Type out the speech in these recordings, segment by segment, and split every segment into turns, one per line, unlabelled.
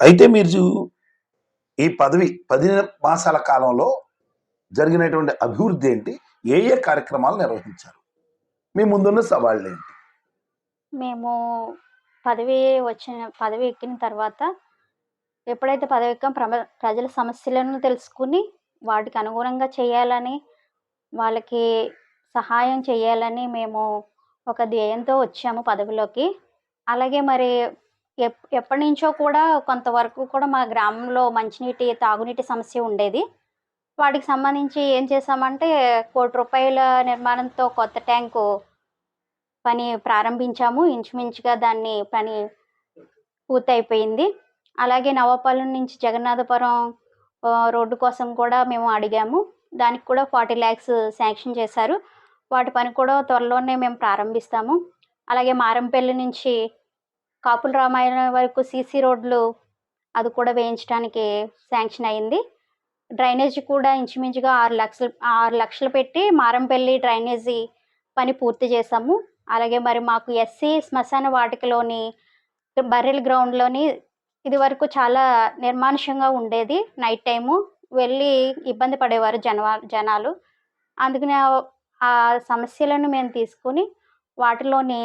అయితే మీరు ఈ పదవి పది మాసాల కాలంలో జరిగినటువంటి అభివృద్ధి ఏంటి? ఏ ఏ కార్యక్రమాలు నిర్వహించారు? మీ ముందున్న సవాళ్ళు ఏంటి?
మేము పదవి వచ్చిన పదవి ఎక్కిన తర్వాత ఎప్పుడైతే పదవి ఎక్కాం ప్రమ ప్రజల సమస్యలను తెలుసుకుని వాటికి అనుగుణంగా చేయాలని వాళ్ళకి సహాయం చేయాలని మేము ఒక ధ్యేయంతో వచ్చాము పదవిలోకి. అలాగే మరి ఎప్ ఎప్పటి నుంచో కూడా కొంతవరకు కూడా మా గ్రామంలో మంచినీటి తాగునీటి సమస్య ఉండేది. వాటికి సంబంధించి ఏం చేసామంటే కోటి రూపాయల నిర్మాణంతో కొత్త ట్యాంకు పని ప్రారంభించాము. ఇంచుమించుగా దాన్ని పని పూర్తయిపోయింది. అలాగే నవాపాలెం నుంచి జగన్నాథపురం రోడ్డు కోసం కూడా మేము అడిగాము. దానికి కూడా ఫార్టీ ల్యాక్స్ శాంక్షన్ చేశారు. వాటి పని కూడా త్వరలోనే మేము ప్రారంభిస్తాము. అలాగే మారంపల్లి నుంచి కాపుల రామాయణం వరకు సీసీ రోడ్లు అది కూడా వేయించడానికి శాంక్షన్ అయింది. డ్రైనేజీ కూడా ఇంచుమించుగా ఆరు లక్షలు ఆరు లక్షలు పెట్టి మారంపల్లి డ్రైనేజీ పని పూర్తి చేసాము అలాగే మరి మాకు ఎస్సీ శ్మశాన వాటికలోని బర్రెల గ్రౌండ్లోని ఇది వరకు చాలా నిర్మానుష్యంగా ఉండేది నైట్ టైము. వెళ్ళి ఇబ్బంది పడేవారు జనవా జనాలు. అందుకని ఆ సమస్యలను మేము తీసుకుని వాటిలోని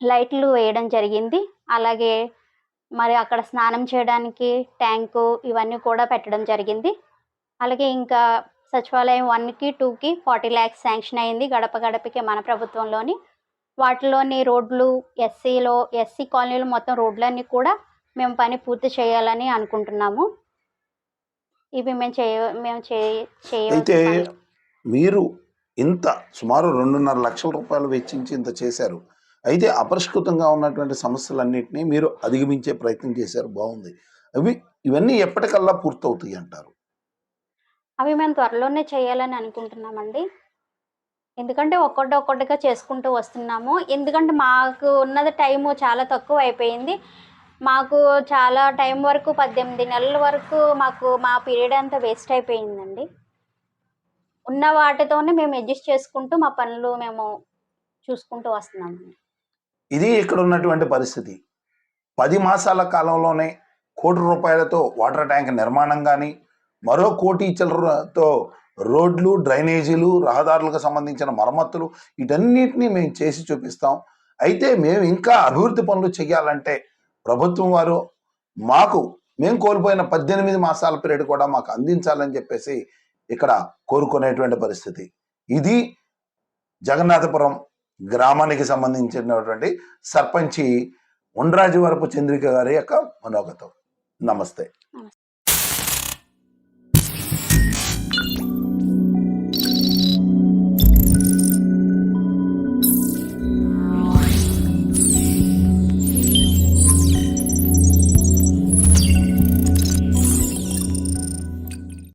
లైట్లు వేయడం జరిగింది. అలాగే మరి అక్కడ స్నానం చేయడానికి ట్యాంకు ఇవన్నీ కూడా పెట్టడం జరిగింది. అలాగే ఇంకా సచివాలయం వన్కి టూకి ఫార్టీ ల్యాక్స్ శాంక్షన్ అయింది గడప గడపకి మన ప్రభుత్వంలోని. వాటిలోని రోడ్లు ఎస్సీలో ఎస్సీ కాలనీలో మొత్తం రోడ్లన్నీ కూడా మేము పని పూర్తి చేయాలని అనుకుంటున్నాము. ఇవి మేము చేయ మేము చేయ
అయితే
చేయవలసిన పనులు.
మీరు ఇంత సుమారు రెండున్నర లక్షల రూపాయలు వెచ్చించి ఇంత చేశారు. అయితే అపరిష్కృతంగా ఉన్నటువంటి సమస్యలన్నింటినీ మీరు అధిగమించే ప్రయత్నం చేశారు బాగుంది. అవి ఇవన్నీ ఎప్పటికల్లా పూర్తవుతాయి అంటారు?
అవి మేము త్వరలోనే చేయాలని అనుకుంటున్నామండి. ఎందుకంటే ఒక్కటి ఒక్కటిగా చేసుకుంటూ వస్తున్నాము. ఎందుకంటే మాకు ఉన్నది టైము చాలా తక్కువ అయిపోయింది. మాకు చాలా టైం వరకు పద్దెనిమిది నెలల వరకు మాకు మా పీరియడ్ అంతా వేస్ట్ అయిపోయిందండి. ఉన్న వాటితోనే మేము అడ్జస్ట్ చేసుకుంటూ మా పనులు మేము చూసుకుంటూ వస్తున్నాము
ఇది ఇక్కడ ఉన్నటువంటి పరిస్థితి. పది మాసాల కాలంలోనే కోటి రూపాయలతో వాటర్ ట్యాంక్ నిర్మాణం కానీ మరో కోటి చిల్లరతో రోడ్లు డ్రైనేజీలు రహదారులకు సంబంధించిన మరమ్మతులు వీటన్నిటిని మేము చేసి చూపిస్తాం. అయితే మేము ఇంకా అభివృద్ధి పనులు చేయాలంటే ప్రభుత్వం వారు మాకు మేము కోల్పోయిన పద్దెనిమిది మాసాల పీరియడ్ కూడా మాకు అందించాలని చెప్పేసి ఇక్కడ కోరుకునేటువంటి పరిస్థితి. ఇది జగన్నాథపురం గ్రామానికి సంబంధించినటువంటి సర్పంచి ఉండ్రాజు వరపు చంద్రిక గారి యొక్క మనోగతం. నమస్తే.